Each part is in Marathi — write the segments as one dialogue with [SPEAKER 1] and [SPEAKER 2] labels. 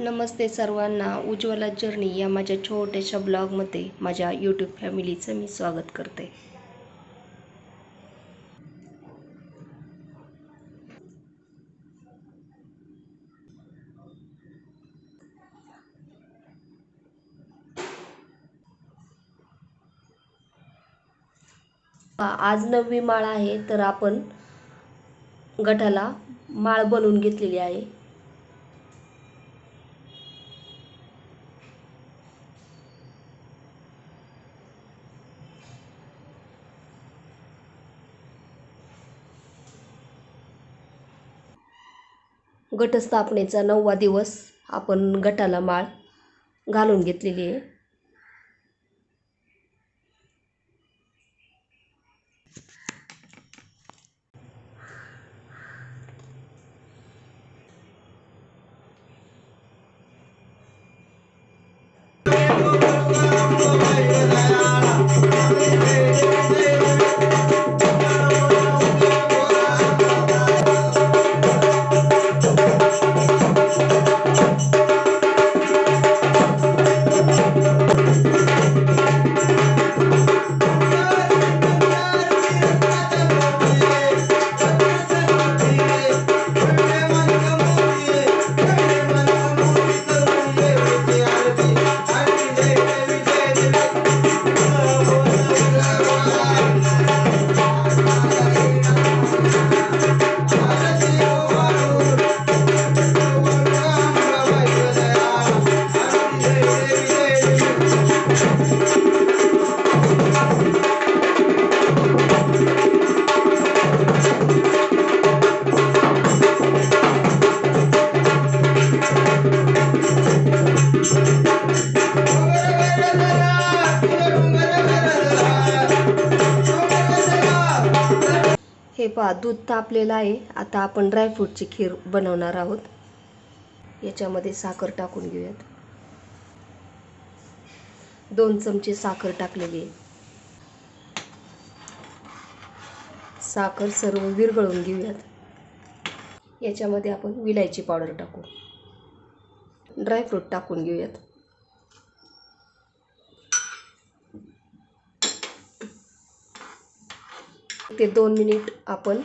[SPEAKER 1] नमस्ते सर्वांना. उज्ज्वला जर्नी या माझ्या छोट्याशा ब्लॉगमध्ये माझ्या यूट्यूब फॅमिलीचं मी स्वागत करते. आज नववी माळ आहे तर आपण गटाला माळ बनवून घेतलेली आहे. गटस्थापनेचा नववा दिवस आपण गटाला माळ घालून घेतलेली आहे. हे पहा दूध तापलेलं आहे. आता आपण ड्रायफ्रूटची खीर बनवणार आहोत. याच्यामध्ये साखर टाकून घेऊयात. दोन चमचे साखर टाकलेली आहे. साखर सर्व विरघळून घेऊयात. याच्यामध्ये आपण विलायची पावडर टाकू. ड्रायफ्रूट टाकून घेऊयात. ते दोन मिनिट आपण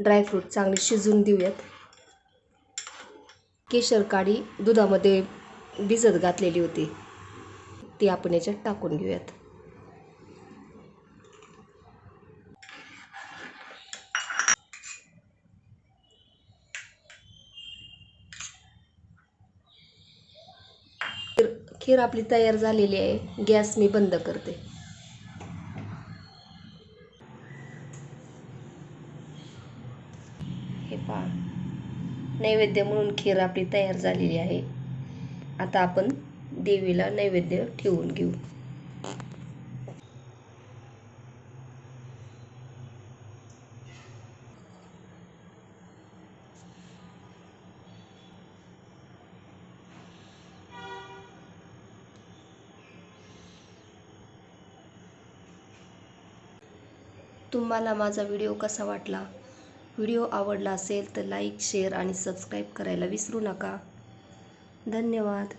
[SPEAKER 1] ड्रायफ्रूट चांगले शिजवून देऊयात. केशर काढी दुधामध्ये भिजत घातलेली होती. ती आपण याच्यात टाकून घेऊयात. खीर- खीर आपली तयार झालेली आहे. गॅस मी बंद करते. हे पहा. नैवेद्य म्हणून खीर आपली तयार झालेली आहे. आता आपण देवीला नैवेद्य ठेवून घेऊ. तुम्हाला माझा व्हिडिओ कसा वाटला? व्हिडिओ आवडला असेल तर लाईक शेअर आणि सबस्क्राईब करायला विसरू नका. धन्यवाद.